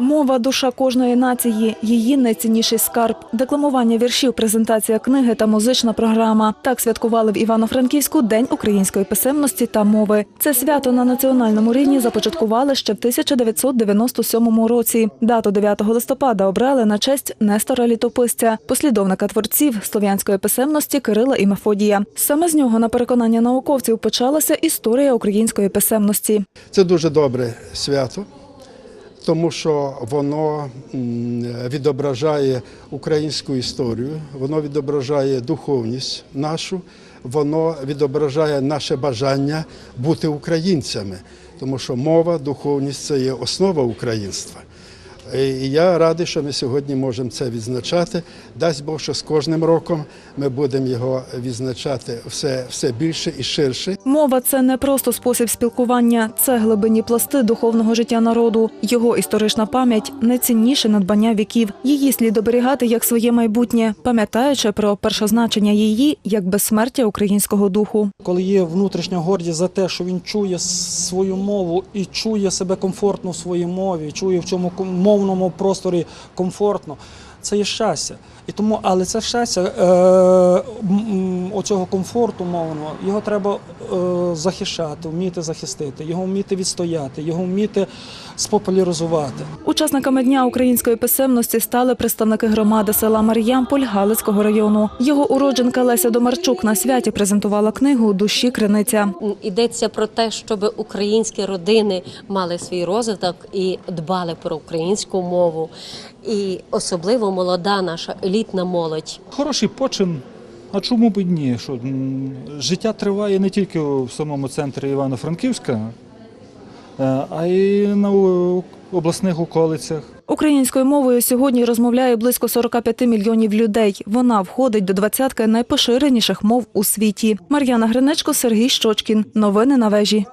Мова душа кожної нації, її найцінніший скарб. Декламування віршів, презентація книги та музична програма. Так святкували в Івано-Франківську День української писемності та мови. Це свято на національному рівні започаткували ще в 1997 році. Дату 9 листопада обрали на честь Нестора Літописця, послідовника творців слов'янської писемності Кирила і Мефодія. Саме з нього, на переконання науковців, почалася історія української писемності. Це дуже добре свято, тому що воно відображає українську історію, воно відображає духовність нашу, воно відображає наше бажання бути українцями, тому що мова, духовність це є основа українства. І я радий, що ми сьогодні можемо це відзначати. Дасть Бог, що з кожним роком ми будемо його відзначати все, все більше і ширше. Мова це не просто спосіб спілкування, це глибинні пласти духовного життя народу. Його історична пам'ять найцінніше надбання віків. Її слід оберігати як своє майбутнє, пам'ятаючи про першозначення її як безсмертя українського духу. Коли є внутрішня гордість за те, що він чує свою мову і чує себе комфортно в своїй мові, чує в цьому ком- мовному просторі комфортно, це є щастя. І тому, але це щастя е, оцього комфорту мовного, його треба е, захищати, вміти захистити, його вміти відстояти, його вміти спопуляризувати. Учасниками дня української писемності стали представники громади села Мар'ямполь Галицького району. Його уродженка Леся Домарчук на святі презентувала книгу Душі криниця. Йдеться про те, щоб українські родини мали свій розвиток і дбали про українську мову. І особливо молода наша елітна молодь. Хороший почин. А чому б і ні? Що, життя триває не тільки в самому центрі Івано-Франківська, е, а й на обласних околицях. Українською мовою сьогодні розмовляє близько 45 мільйонів людей. Вона входить до двадцятки найпоширеніших мов у світі. Мар'яна Гринечко, Сергій Щочкін. Новини на вежі.